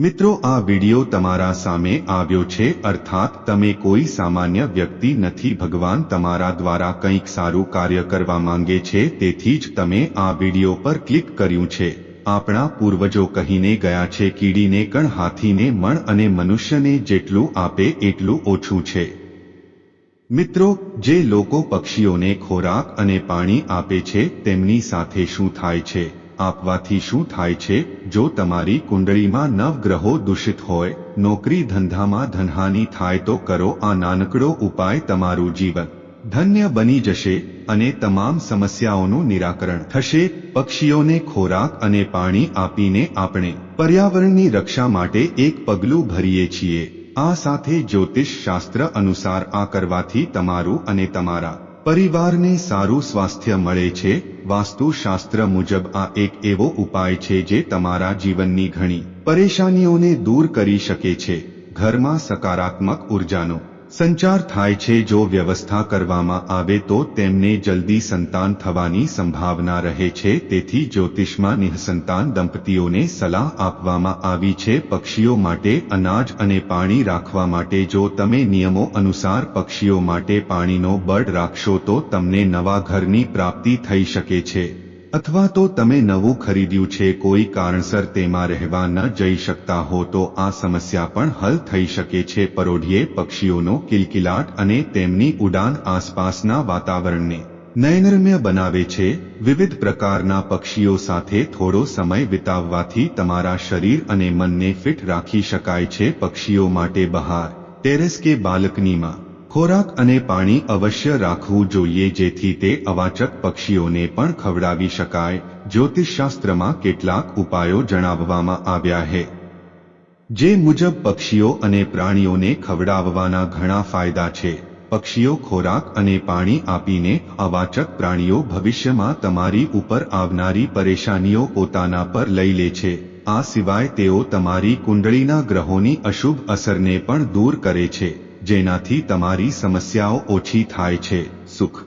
મિત્રો, આ વિડિયો તમારા સામે આવ્યો છે, અર્થાત તમે કોઈ સામાન્ય વ્યક્તિ નથી. ભગવાન તમારા દ્વારા કંઈક સારું કાર્ય કરવા માંગે છે, તેથી જ તમે આ વિડિયો પર ક્લિક કર્યું છે. આપણા પૂર્વજો કહીને ગયા છે, કીડીને કણ હાથીને મણ અને મનુષ્યને જેટલું આપે એટલું ઓછું છે. મિત્રો, જે લોકો પક્ષીઓને ખોરાક અને પાણી આપે છે, તેમની સાથે શું થાય છે? આપવાથી શું થાય છે? જો તમારી કુંડળીમાં નવગ્રહો દૂષિત હોય, નોકરી ધંધામાં ધનહાનિ થાય તો કરો આ નાનકડો ઉપાય તમારું જીવન. ધન્ય બની જશે અને તમામ સમસ્યાઓનું નિરાકરણ થશે. પક્ષીઓને ખોરાક અને પાણી આપીને આપણે પર્યાવરણની રક્ષા માટે એક પગલું ભરીએ છીએ. આ સાથે જ્યોતિષ શાસ્ત્ર અનુસાર આ કરવાથી તમારું અને તમારા પરિવારને સારું સ્વાસ્થ્ય મળે છે. વાસ્તુશાસ્ત્ર મુજબ આ એક એવો ઉપાય છે જે તમારા જીવનની ઘણી પરેશાનીઓને દૂર કરી શકે છે. ઘરમાં સકારાત્મક ઉર્જાનો સંચાર થાય છે જો વ્યવસ્થા કરવામાં આવે તો તેમને જલ્દી સંતાન થવાની સંભાવના રહે છે. તેથી જ્યોતિષમાં નિઃસંતાન દંપતીઓને સલાહ આપવામાં આવી છે. પક્ષીઓ માટે અનાજ અને પાણી રાખવા માટે જો તમે નિયમો અનુસાર પક્ષીઓ માટે પાણીનો બળ રાખશો તો તમને નવા ઘરની પ્રાપ્તિ થઈ શકે છે. અથવા તો તમે નવું ખરીદ્યું છે, કોઈ કારણસર તેમાં રહેવા ન જઈ શકતા હો, તો આ સમસ્યા પણ હલ થઈ શકે છે. પરોઢિયે પક્ષીઓનો કિલકિલાટ અને તેમની ઉડાન આસપાસના વાતાવરણને નયનરમ્ય બનાવે છે. વિવિધ પ્રકારના પક્ષીઓ સાથે થોડો સમય વિતાવવાથી તમારા શરીર અને મનને ફિટ રાખી શકાય છે. પક્ષીઓ માટે બહાર, ટેરેસ કે બાલ્કનીમાં ખોરાક અને પાણી અવશ્ય રાખવું જોઈએ જેથી તે અવાચક પક્ષીઓને પણ ખવડાવી શકાય. જ્યોતિષશાસ્ત્રમાં કેટલાક ઉપાયો જણાવવામાં આવ્યા છે. જે મુજબ પક્ષીઓ અને પ્રાણીઓને ખવડાવવાના ઘણા ફાયદા છે. પક્ષીઓ ખોરાક અને પાણી આપીને અવાચક પ્રાણીઓ ભવિષ્યમાં તમારી ઉપર આવનારી પરેશાનીઓ પોતાના પર લઈ લે છે. આ સિવાય તેઓ તમારી કુંડળીના ગ્રહોની અશુભ અસરને પણ દૂર કરે છે. જેનાથી તમારી સમસ્યાઓ ઓછી થાય છે, સુખ.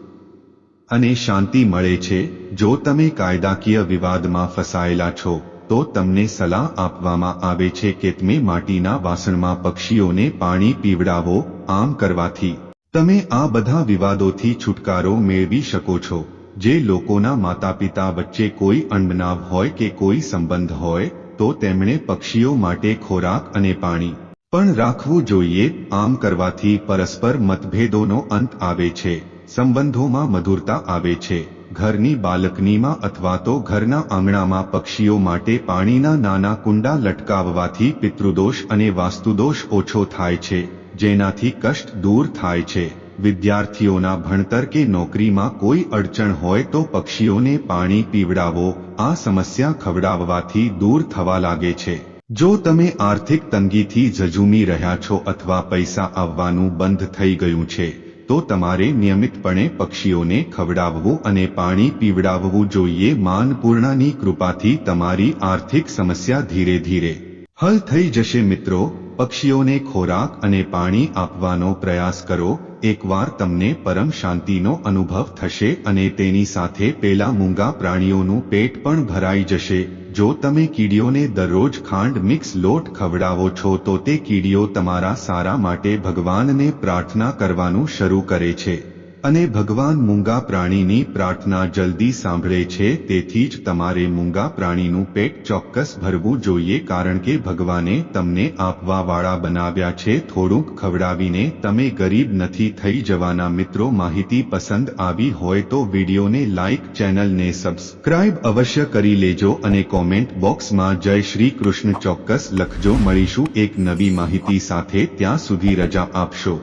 અને શાંતિ મળે છે, જો તમે કાયદાકીય વિવાદમાં ફસાયેલા છો, તો તમને સલાહ આપવામાં આવે છે કે તમે માટીના વાસણમાં પક્ષીઓને પાણી પીવડાવો, આમ કરવાથી. તમે આ બધા વિવાદોથી છુટકારો મેળવી શકો છો, જે લોકોના માતા પિતા વચ્ચે કોઈ અણબનાવ હોય કે કોઈ સંબંધ હોય, તો તેમણે પક્ષીઓ માટે ખોરાક અને પાણી. પણ રાખવું જોઈએ, આમ કરવાથી પરસ્પર મતભેદોનો અંત આવે છે, સંબંધોમાં મધુરતા આવે છે, ઘરની બાલકનીમાં અથવા તો ઘરના આંગણામાં પક્ષીઓ માટે પાણીના નાના કુંડા લટકાવવાથી પિતૃદોષ અને વાસ્તુદોષ ઓછો થાય છે, જેનાથી કષ્ટ દૂર થાય છે. વિદ્યાર્થીઓના ભણતર કે નોકરીમાં કોઈ અડચણ હોય તો પક્ષીઓને પાણી પીવડાવો, આ સમસ્યા ખવડાવવાથી દૂર થવા લાગે છે. જો તમે આર્થિક તંગીથી ઝઝૂમી રહ્યા છો અથવા પૈસા આવવાનું બંધ થઈ ગયું છે, તો તમારે નિયમિતપણે પક્ષીઓને ખવડાવવું અને પાણી પીવડાવવું જોઈએ. માનપૂર્ણાની કૃપાથી તમારી આર્થિક સમસ્યા ધીરે ધીરે હલ થઈ જશે. મિત્રો, પક્ષીઓને ખોરાક અને પાણી આપવાનો પ્રયાસ કરો. એકવાર તમને પરમ શાંતિનો અનુભવ થશે અને તેની સાથે પેલા મૂંગા પ્રાણીઓનું પેટ પણ ભરાઈ જશે. જો તમે કીડીઓને દરરોજ ખાંડ મિક્સ લોટ ખવડાવો છો, તો તે કીડીઓ તમારા સારા માટે ભગવાનને પ્રાર્થના કરવાનું શરૂ કરે છે. અને ભગવાન મૂંગા પ્રાણીની પ્રાર્થના જલ્દી સાંભળે છે, તેથી જ તમારે મૂંગા પ્રાણીનું પેટ ચોક્કસ ભરવું જોઈએ, કારણ કે ભગવાને તમને આપવા વાળા બનાવ્યા છે. થોડુંક ખવડાવીને તમે ગરીબ નથી થઈ જવાના મિત્રો, માહિતી પસંદ આવી હોય તો વિડીયોને લાઇક ચેનલને સબસ્ક્રાઇબ અવશ્ય કરી લેજો અને કોમેન્ટ બોક્સમાં જય શ્રી કૃષ્ણ ચોક્કસ લખજો. મળીશું એક નવી માહિતી સાથે, ત્યાં સુધી રજા આપશો.